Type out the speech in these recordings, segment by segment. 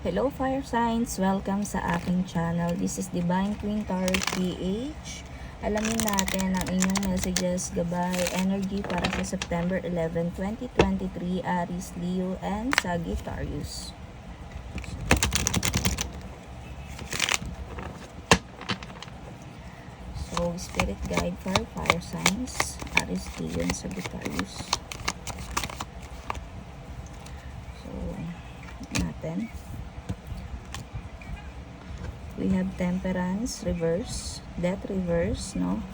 Hello fire signs! Welcome sa aking channel. This is Divine Queen Tarot PH. Alamin natin ang inyong messages, gabay, energy para sa September 11, 2023, Aries, Leo, and Sagittarius. So, spirit guide for fire signs, Aries, Leo, and Sagittarius. So, natin. We have temperance, reverse, death reverse, no?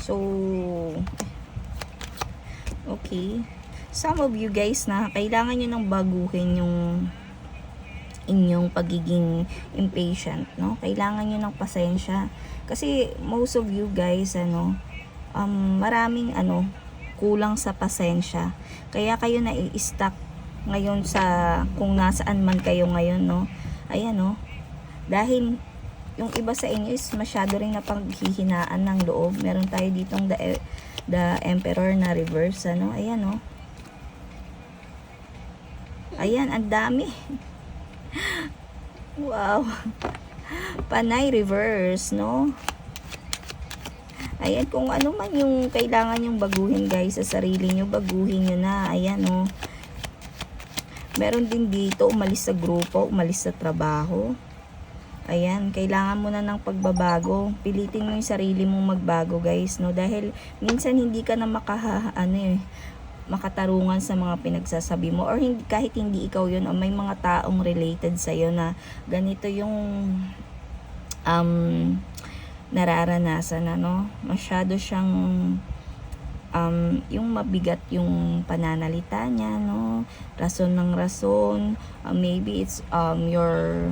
So, okay. Some of you guys na kailangan nyo nang baguhin yung inyong pagiging impatient, no? Kailangan nyo ng pasensya. Kasi most of you guys, ano, um, maraming, ano, kulang sa pasensya. Kaya kayo na i-stuck ngayon sa kung nasaan man kayo ngayon, no? Ayan, no? Dahil yung iba sa inyo is masyado rin na paghihinaan ng loob. Meron tayo ditong the, the emperor na reverse, ano? Ayan, no? Ayan, ang dami. wow. Panay reverse, no? Ayan, kung ano man yung kailangan yung baguhin guys sa sarili nyo, baguhin nyo na. Ayan, oh. Meron din dito, umalis sa grupo, umalis sa trabaho. Ayan, kailangan mo na ng pagbabago. Pilitin mo yung sarili mong magbago guys, no? Dahil minsan hindi ka na makaha, ano eh, makatarungan sa mga pinagsasabi mo or hindi, kahit hindi ikaw yun o may mga taong related sa'yo na ganito yung um, nararanasan ano masyado siyang um, yung mabigat yung pananalita niya no? Rason ng rason. Uh, maybe it's um, your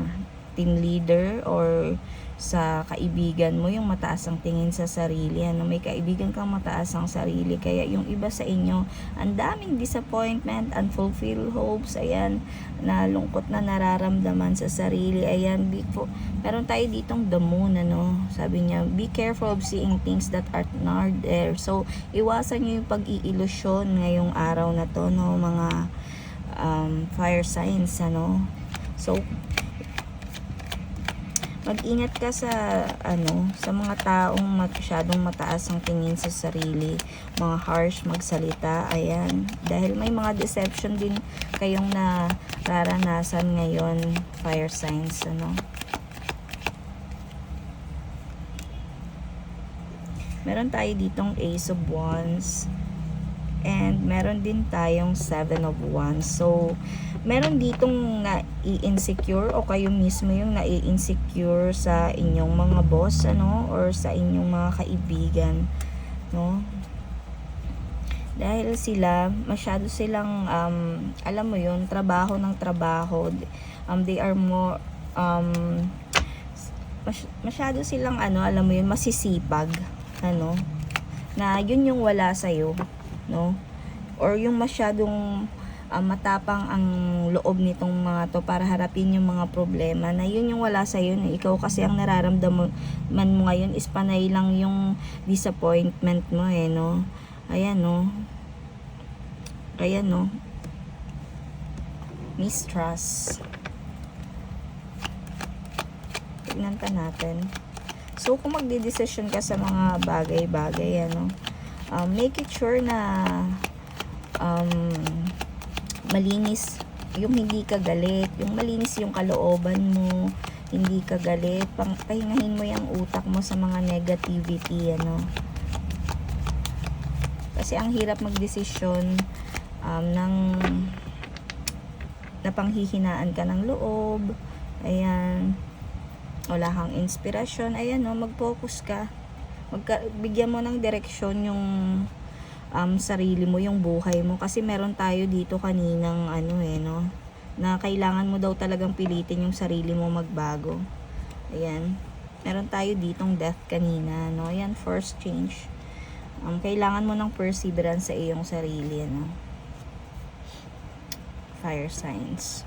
team leader or sa kaibigan mo yung mataas ang tingin sa sarili. Ano may kaibigan kang mataas ang sarili. Kaya yung iba sa inyo ang daming disappointment unfulfilled hopes ayan na lungkot na nararamdaman sa sarili. Ayan be, meron tayo ditong the moon ano? Sabi niya be careful of seeing things that are not there. So iwasan niyo yung pag-iilusyon ngayong araw na to no? Mga um, fire signs ano? So mag-ingat ka sa ano sa mga taong masyadong mataas ang tingin sa sarili mga harsh magsalita ayan. Dahil may mga deception din kayong nararanasan ngayon fire signs ano. Meron tayo ditong ace of wands and meron din tayong seven of wands. So meron ditong na-insecure o kayo mismo yung na-insecure sa inyong mga boss ano or sa inyong mga kaibigan no? Dahil sila masyado silang um, alam mo yun trabaho ng trabaho. Um, they are more um, masyado silang ano alam mo yun masisipag ano? Na yun yung wala sa'yo no? Or yung masyadong uh, matapang ang loob nitong mga to para harapin yung mga problema na yun yung wala sa iyo ikaw kasi ang nararamdaman mo ngayon is panay lang yung disappointment mo eh no? Ayan no? Kaya no? Mistrust. Tignan pa natin. So kung magdidesisyon ka sa mga bagay-bagay ano um, make it sure na um, malinis yung hindi ka galit yung malinis yung kalooban mo hindi ka galit pahingahin mo yung utak mo sa mga negativity ano. Kasi ang hirap magdesisyon um, ng napanghihinaan ka ng loob ayan wala kang inspirasyon ayan no mag-focus ka Magka, bigyan mo ng direksyon yung um, sarili mo, yung buhay mo. Kasi meron tayo dito kaninang ano eh, no? Na kailangan mo daw talagang pilitin yung sarili mo magbago. Ayan. Meron tayo ditong death kanina, no? Ayan, first change. Um, kailangan mo ng perseverance sa iyong sarili, no? Fire signs.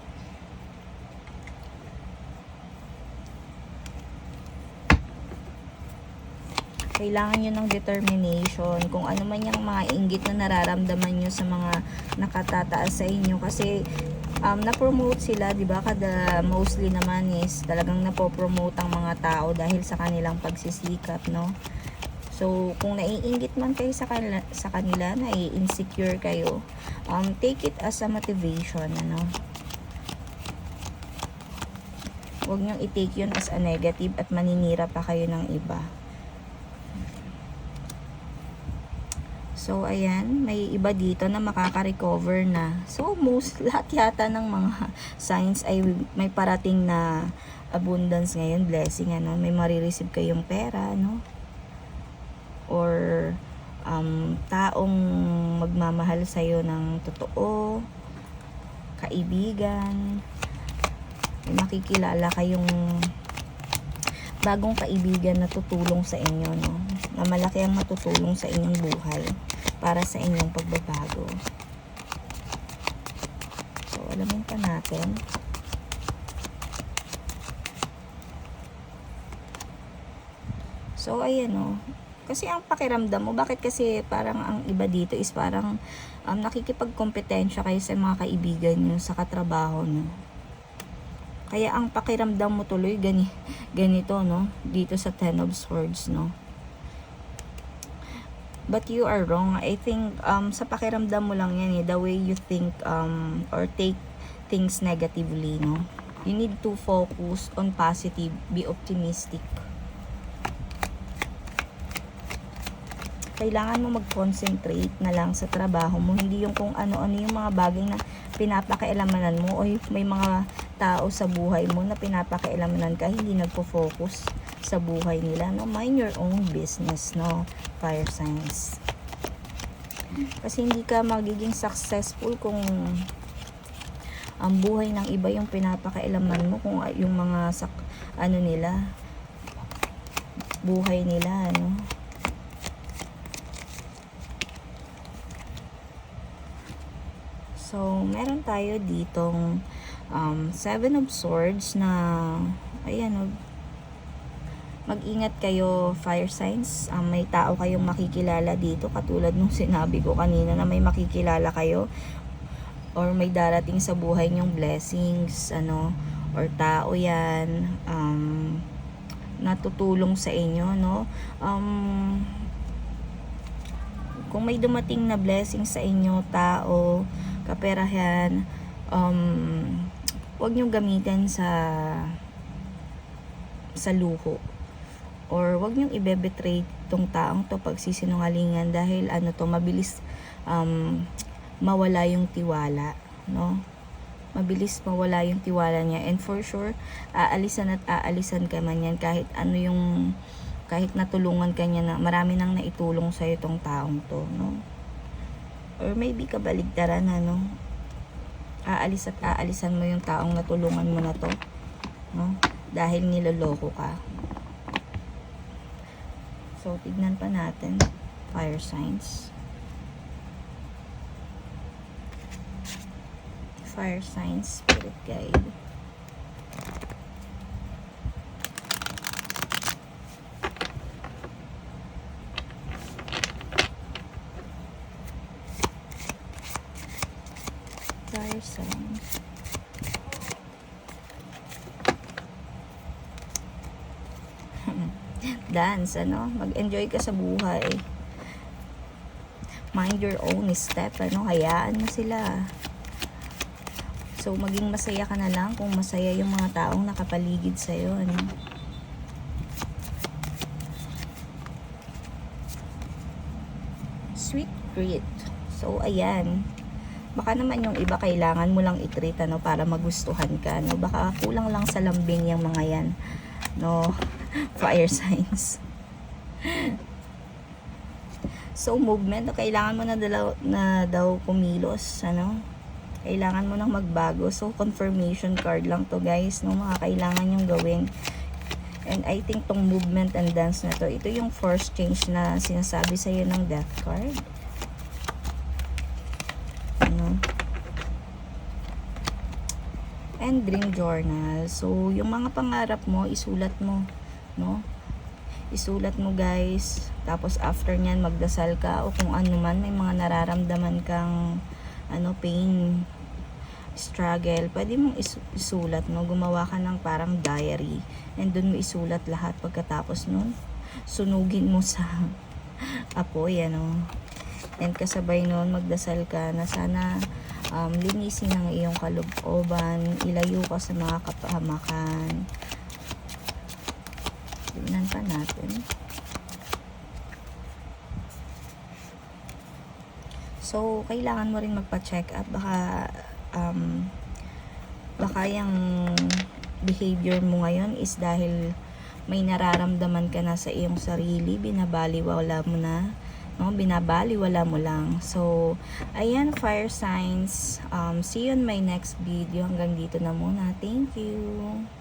Kailangan nyo ng determination kung ano man yung mga inggit na nararamdaman nyo sa mga nakatataas sa inyo kasi um, na-promote sila, di ba? Kada mostly naman is talagang napopromote ang mga tao dahil sa kanilang pagsisikap, no? So, kung naiinggit man kayo sa kanila, sa kanila nai-insecure kayo, um, take it as a motivation, ano? Huwag niyong i-take yun as a negative at maninira pa kayo ng iba. So, ayan, may iba dito na makaka-recover na. So, most, lahat yata ng mga signs ay may parating na abundance ngayon, blessing, ano. May marireceive kayong pera, no? Or, um, taong magmamahal sa'yo ng totoo, kaibigan, may makikilala kayong bagong kaibigan na tutulong sa inyo, no? Na malaki ang matutulong sa inyong buhay para sa inyong pagbabago. So, alamin pa natin. So, ayan, no? Kasi ang pakiramdam mo, bakit kasi parang ang iba dito is parang um, nakikipagkompetensya kayo sa mga kaibigan nyo, sa katrabaho nyo. Kaya ang pakiramdam mo tuloy gani, ganito, no? Dito sa Ten of Swords, no? But you are wrong. I think um, sa pakiramdam mo lang yan eh, the way you think um, or take things negatively, no? You need to focus on positive, be optimistic. Kailangan mo mag-concentrate na lang sa trabaho mo, hindi yung kung ano-ano yung mga bagay na pinapakialamanan mo o may mga tao sa buhay mo na pinapakialamanan ka, hindi nagpo-focus sa buhay nila, no? Mind your own business, no? Fire signs. Kasi hindi ka magiging successful kung ang buhay ng iba yung pinapakailaman mo kung yung mga sak ano nila buhay nila ano So, meron tayo ditong um, Seven of Swords na, ayan, mag-ingat kayo, fire signs. Um, may tao kayong makikilala dito, katulad nung sinabi ko kanina na may makikilala kayo or may darating sa buhay niyong blessings, ano, or tao yan, um, natutulong sa inyo, no? Um, kung may dumating na blessing sa inyo, tao, kaperahan, um, huwag nyo gamitin sa sa luho. Or huwag nyo ibebetray tong taong to pagsisinungalingan dahil ano to, mabilis um, mawala yung tiwala, no? Mabilis mawala yung tiwala niya. And for sure, aalisan at aalisan ka man yan kahit ano yung kahit natulungan ka niya na marami nang naitulong sa itong taong to, no? Or maybe kabaligtaran na, no? Aalis at aalisan mo yung taong natulungan mo na to, no? Dahil niloloko ka. So, tignan pa natin. Fire signs. Fire signs, spirit guide. Fire signs. Dance, ano? Mag-enjoy ka sa buhay. Mind your own step, ano? Hayaan mo sila. So, maging masaya ka na lang kung masaya yung mga taong nakapaligid sa'yo, ano? Sweet treat. So, ayan. Baka naman yung iba kailangan mo lang i-treat, ano, para magustuhan ka, no? Baka kulang lang sa lambing yung mga yan, no? Fire signs. So, movement, no? kailangan mo na, dalaw, na daw kumilos, ano? Kailangan mo nang magbago. So, confirmation card lang to guys, no? Mga kailangan yung gawin. And I think tong movement and dance na to, ito yung first change na sinasabi sa'yo ng death card. Ano? And dream journal. So, yung mga pangarap mo, isulat mo, no? isulat mo guys. Tapos after nyan, magdasal ka o kung ano man, may mga nararamdaman kang ano, pain, struggle, pwede mong is- isulat, no? Gumawa ka ng parang diary. And dun mo isulat lahat pagkatapos nun. Sunugin mo sa apoy, ano. And kasabay nun, magdasal ka na sana um, linisin ang iyong kalooban, ilayo ka sa mga kapahamakan. Tingnan pa natin. So, kailangan mo rin magpa-check up. Baka, um, baka yung behavior mo ngayon is dahil may nararamdaman ka na sa iyong sarili, binabaliwala mo na, no? Binabaliwala mo lang. So, ayan, fire signs. Um, see you on my next video. Hanggang dito na muna. Thank you.